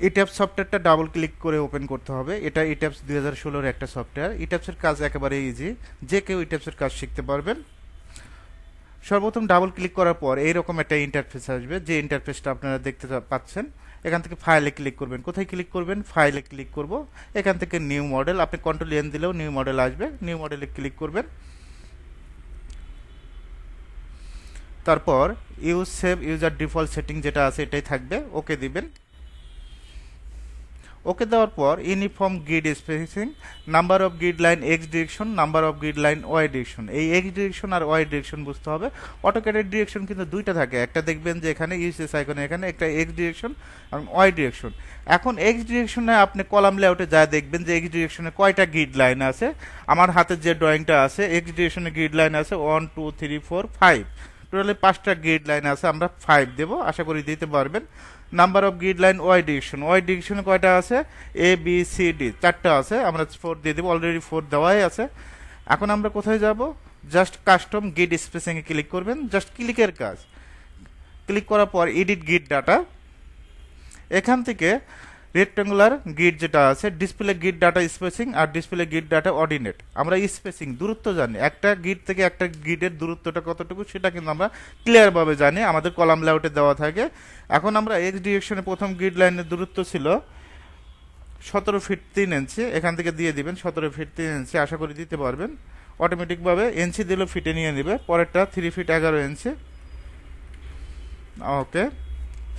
ইট্যাপস সফটওয়্যারটা double click করে open করতে হবে। এটা ইট্যাপস দুই হাজার ষোলোর একটা সফটওয়্যার ইট্যাপসের কাজ একেবারে ইজি যে কেউ ইট্যাপসের কাজ শিখতে পারবেন। সর্বপ্রথম ডাবল ক্লিক করার পর এইরকম একটা ইন্টারফেস আসবে। যে ইন্টারফেসটা আপনারা দেখতে পাচ্ছেন, এখান থেকে ফাইলে ক্লিক করবেন। কোথায় ক্লিক করবেন? ফাইলে ক্লিক করব। এখান থেকে নিউ মডেল আপনি কন্ট্রোল এন দিলেও নিউ মডেল আসবে। নিউ মডেলে ক্লিক করবেন। তারপর use save user default setting যেটা আছে এটাই থাকবে। ওকে দিবেন। ওকে দেওয়ার পর uniform grid spacing, number of grid line X direction, number of grid line Y direction. এই এক্স ডিরেকশন আর ওয়াই ডিরেকশন বুঝতে হবে। অটোক্যাডের ডিরেকশন কিন্তু দুইটা থাকে। একটা দেখবেন যে এখানে ইউসিএস আইকনে এখানে, একটা এক্স ডিরেকশন এবং ওয়াই ডিরেকশন। এখন এক্স ডিরেকশনে আপনি কলাম লেআউটে যা দেখবেন যে এক্স ডিরেকশনে কয়টা গ্রিড লাইন আছে, আমার হাতে যে ড্রয়িংটা আছে, এক্স ডিরেকশনে গ্রিড লাইন আছে one, two, three, four, five. Totally পাঁচটা গ্রিড লাইন আছে, আমরা ফাইভ দেবো। আশা করি দিতে পারবেন। Number of grid line Y direction Y ডিরেকশনে কয়টা আছে? এ বি সি ডি চারটা আছে, আমরা ফোর দিয়ে দেবো অলরেডি ফোর দেওয়াই আছে। এখন আমরা কোথায় যাব? জাস্ট কাস্টম গিড স্পেসিংয়ে ক্লিক করবেন জাস্ট ক্লিকের কাজ। ক্লিক করার পর এডিট গিড ডাটা এখান থেকে রেক্টাঙ্গুলার গিড যেটা আছে ডিসপ্লে গিড ডাটা স্পেসিং আর ডিসপ্লে গিড ডাটা অর্ডিনেট আমরা স্পেসিং দূরত্ব জানি। একটা গিড থেকে একটা গিডের দূরত্বটা কতটুকু সেটা কিন্তু আমরা ক্লিয়ারভাবে জানি। আমাদের কলাম লেআউটে দেওয়া থাকে। এখন আমরা এক্স ডিরেকশনে প্রথম গিড লাইনের দূরত্ব ছিল সতেরো ফিট তিন ইঞ্চি এখান থেকে দিয়ে দিবেন সতেরো ফিট তিন ইঞ্চি আশা করি দিতে পারবেন। অটোমেটিকভাবে ইঞ্চি দিলেও ফিটে নিয়ে নেবে। পরেরটা থ্রি ফিট এগারো ইঞ্চি ওকে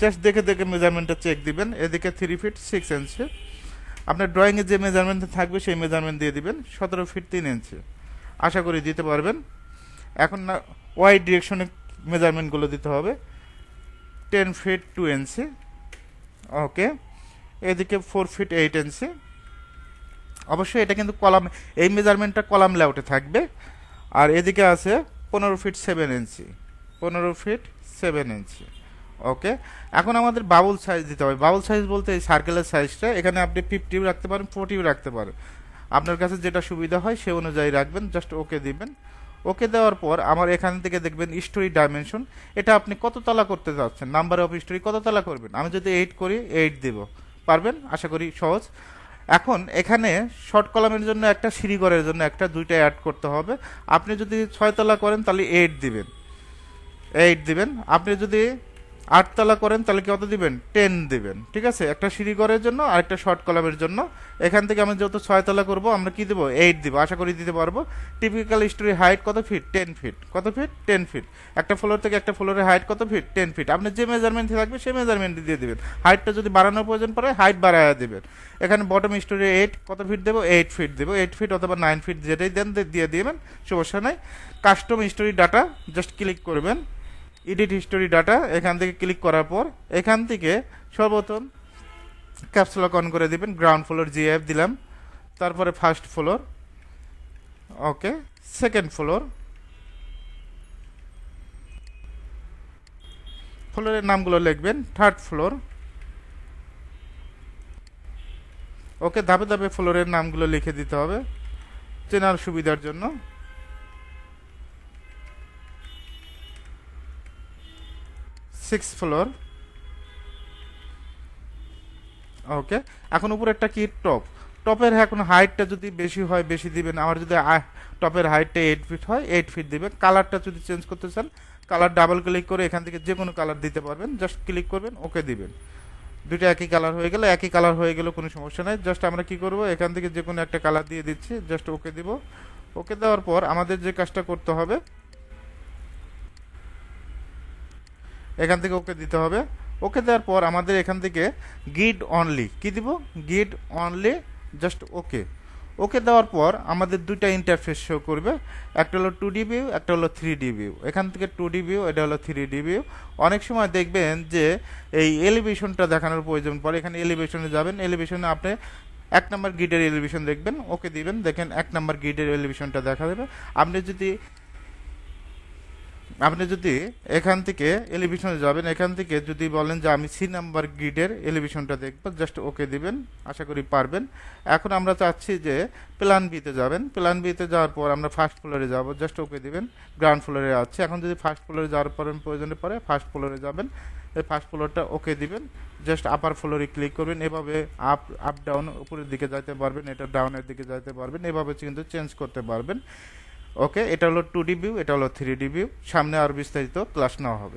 জাস্ট দেখে দেখে মেজারমেন্টটা চেক দিবেন। এদিকে থ্রি ফিট সিক্স ইঞ্চি আপনার ড্রয়িংয়ে যে মেজারমেন্ট থাকবে, সেই মেজারমেন্ট দিয়ে দিবেন। সতেরো ফিট তিন ইঞ্চি আশা করি দিতে পারবেন। এখন না ওয়াই ডিরেকশনে মেজারমেন্টগুলো দিতে হবে। Ten feet two inch okay এদিকে ফোর ফিট এইট ইঞ্চি অবশ্যই এটা কিন্তু কলাম, এই মেজারমেন্টটা কলাম লেআউটে থাকবে। আর এদিকে আছে, পনেরো ফিট সেভেন ইঞ্চি পনেরো ফিট সেভেন ইঞ্চি ওকে এখন আমাদের বাউল সাইজ দিতে হবে। বাউল সাইজ বলতে এই সার্কেলের সাইজটা এখানে আপনি ফিফটিও রাখতে পারেন ফোরটিও রাখতে পারেন। আপনার কাছে যেটা সুবিধা হয় সে অনুযায়ী রাখবেন জাস্ট ওকে দিবেন। ওকে দেওয়ার পর আমার এখান থেকে দেখবেন স্টোরি ডাইমেনশন এটা আপনি কত তলা করতে যাচ্ছেন নাম্বার অফ স্টোরি কত তলা করবেন? আমি যদি এইট করি এইট দেব। পারবেন? আশা করি সহজ। এখন এখানে শর্ট কলামের জন্য একটা সিঁড়িঘরের জন্য একটা, দুইটা অ্যাড করতে হবে। আপনি যদি ছয়তলা করেন, তাহলে এইট দিবেন। এইট দিবেন। আপনি যদি আটতলা করেন, তাহলে কত দিবেন? টেন দিবেন। ঠিক আছে? একটা সিঁড়ি সিঁড়িঘরের জন্য আর একটা শর্ট কলামের জন্য। এখান থেকে আমরা যত ছয়তলা করব, আমরা কি দেবো? এইট দিব। আশা করি দিতে পারব। টিপিক্যাল স্টোরি হাইট কত ফিট টেন ফিট কত ফিট টেন ফিট একটা ফ্লোর থেকে একটা ফ্লোরের হাইট কত ফিট টেন ফিট আপনি যে মেজারমেন্ট থাকবে, সেই মেজারমেন্ট দিয়ে দিবেন। হাইটটা যদি বাড়ানোর প্রয়োজন পড়ে হাইট বাড়ায় দেবেন। এখানে বটম স্টোরি এইট কত ফিট দেবো? এইট ফিট দেবো। এইট ফিট অথবা নাইন ফিট যেটাই দেন, দিয়ে দিবেন। সমস্যা নাই। Custom storey data just click করবেন। এডিট হিস্টোরি ডাটা এখান থেকে ক্লিক করার পর এখান থেকে সর্বপ্রথম ক্যাপসুলক অন করে দিবেন গ্রাউন্ড ফ্লোর জি জিএফ দিলাম, তারপরে first floor okay second floor ফ্লোরের নামগুলো লিখবেন থার্ড ফ্লোর ওকে ধাপে ধাপে ফ্লোরের নামগুলো লিখে দিতে হবে, চেনার সুবিধার জন্য। সিক্স ফ্লোর ওকে এখন উপরে একটা কি টপ টপের এখন হাইটটা যদি বেশি হয়, বেশি দিবেন। আমার যদি টপের হাইটটা এইট ফিট হয় এইট ফিট দিবেন। কালারটা যদি চেঞ্জ করতে চান কালার ডাবল ক্লিক করে এখান থেকে যে কোনো কালার দিতে পারবেন। জাস্ট ক্লিক করবেন ওকে দিবেন। দুটো একই কালার হয়ে গেলে, একই কালার হয়ে গেলে কোনো সমস্যা নাই। জাস্ট আমরা কি করব? এখান থেকে যে কোনো একটা কালার দিয়ে দিচ্ছি। জাস্ট ওকে দিব। ওকে দেওয়ার পর আমাদের যে কাজটা করতে হবে এখান থেকে ওকে দিতে হবে। ওকে দেওয়ার পর আমাদের এখান থেকে গিড অনলি কি দিব? গিড অনলি জাস্ট ওকে ওকে দেওয়ার পর আমাদের দুইটা ইন্টারফেস শো করবে। একটা হলো টু ডি ভিউ একটা হলো থ্রি ডি ভিউ এখান থেকে টু ডি ভিউ এটা হলো থ্রি ডি ভিউ অনেক সময় দেখবেন যে এই এলিভেশনটা দেখানোর প্রয়োজন পড়ে। এখানে এলিভেশনে যাবেন এলিভেশনে আপনি এক নম্বর গিডের এলিভেশন দেখবেন, ওকে দিবেন। দেখেন এক নম্বর গিডের এলিভেশনটা দেখা দেবে আপনি যদি আপনি যদি এখান থেকে এলিভেশনে যাবেন, এখান থেকে যদি বলেন যে আমি সি নাম্বার গ্রিডের এলিভেশনটা দেখব জাস্ট ওকে দিবেন, আশা করি পারবেন। এখন আমরা চাচ্ছি যে প্ল্যান বিতে যাবেন। প্ল্যান বিতে যাওয়ার পর আমরা ফার্স্ট ফ্লোরে যাব জাস্ট ওকে দিবেন গ্রাউন্ড ফ্লোরে আছে। এখন যদি ফার্স্ট ফ্লোরে যাওয়ার পর প্রয়োজনে পড়ে ফার্স্ট ফ্লোরে যাবেন, এই ফার্স্ট ফ্লোরটা ওকে দিবেন জাস্ট আপার ফ্লোরে ক্লিক করবেন, এভাবে আপ আপ ডাউন উপরের দিকে যাইতে পারবেন, এটা ডাউনের দিকে যাইতে পারবেন, এভাবে কিন্তু চেঞ্জ করতে পারবেন। ওকে এটা হলো টু ডি ভিউ এটা হলো থ্রি ডি ভিউ সামনে আর বিস্তারিত ক্লাস নেওয়া হবে।